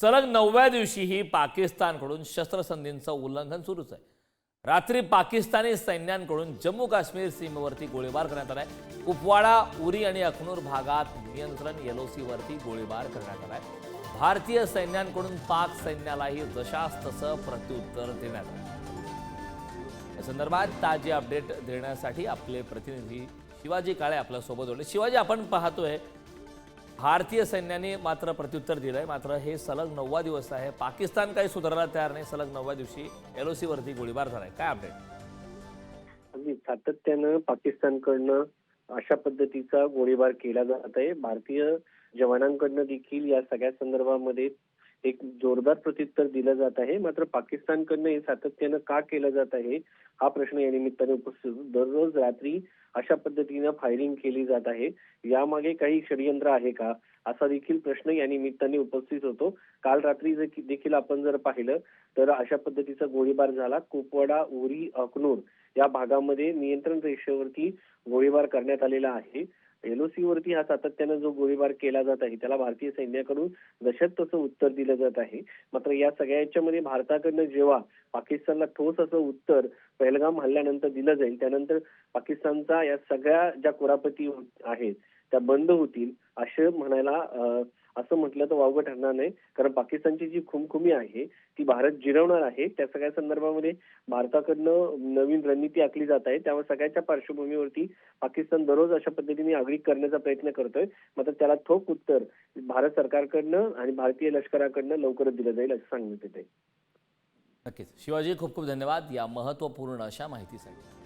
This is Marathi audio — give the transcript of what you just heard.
सलग नवव्या दिवशीही पाकिस्तानकडून शस्त्रसंधींचं उल्लंघन सुरूच आहे. रात्री पाकिस्तानी सैन्यांकडून जम्मू काश्मीर सीमेवरती गोळीबार करण्यात आलाय. कुपवाडा उरी आणि अखनूर भागात नियंत्रण एलओसीवरती गोळीबार करण्यात आलाय. भारतीय सैन्यांकडून पाक सैन्यालाही जशास तसं प्रत्युत्तर देण्यात आलं या संदर्भात ताजी अपडेट देण्यासाठी आपले प्रतिनिधी शिवाजी काळे आपल्यासोबत होते. शिवाजी आपण पाहतोय भारतीय सैन्याने मात्र प्रत्युत्तर दिलंय. मात्र हे सलग नववा दिवस आहे. पाकिस्तान काही सुधारायला तयार नाही. सलग नवव्या दिवशी एलओसी वरती गोळीबार झालाय. काय अपडेट अगदी सातत्यानं पाकिस्तानकडनं अशा पद्धतीचा गोळीबार केला जात आहे. भारतीय जवानांकडनं देखील या सगळ्या संदर्भामध्ये एक जोरदार प्रत्युत्तर दिलं जात आहे. मात्र पाकिस्तानकडनं हे सातत्यानं का केलं जात आहे? हा प्रश्न या निमित्ताने उपस्थित दररोज रात्री अशा पद्धतीनं फायरिंग केली जात आहे. यामागे काही षडयंत्र आहे का? असा देखील प्रश्न या निमित्ताने उपस्थित होतो. काल रात्री देखील आपण जर पाहिलं तर अशा पद्धतीचा गोळीबार झाला. कुपवाडा उरी अकनूर या भागामध्ये नियंत्रण रेषेवरती गोळीबार करण्यात आलेला आहे. एलओसी वरती हा सातत्यानं जो गोळीबार केला जात आहे त्याला भारतीय सैन्याकडून जशात तसं उत्तर दिलं जात आहे. मात्र या सगळ्या याच्यामध्ये भारताकडनं जेव्हा पाकिस्तानला ठोस असं उत्तर पहलगाम हल्ल्यानंतर दिलं जाईल त्यानंतर पाकिस्तानचा या सगळ्या ज्या कुरापती आहेत त्या बंद होतील असं म्हणायला असं म्हटलं तर वावगं ठरणार नाही. कारण पाकिस्तानची जी खुमखुमी आहे ती भारत जिरवणार आहे. त्या सगळ्या संदर्भामध्ये भारताकडनं नवीन रणनीती आखली जात आहे. त्यामुळे सगळ्याच्या पार्श्वभूमीवरती पाकिस्तान दररोज अशा पद्धतीने आगळीक करण्याचा प्रयत्न करतोय. मात्र त्याला ठोक उत्तर भारत सरकारकडनं आणि भारतीय लष्कराकडनं लवकरच दिलं जाईल असं सांगण्यात येत आहे नक्कीच. शिवाजी खूप खूप धन्यवाद या महत्त्वपूर्ण अशा माहितीसाठी.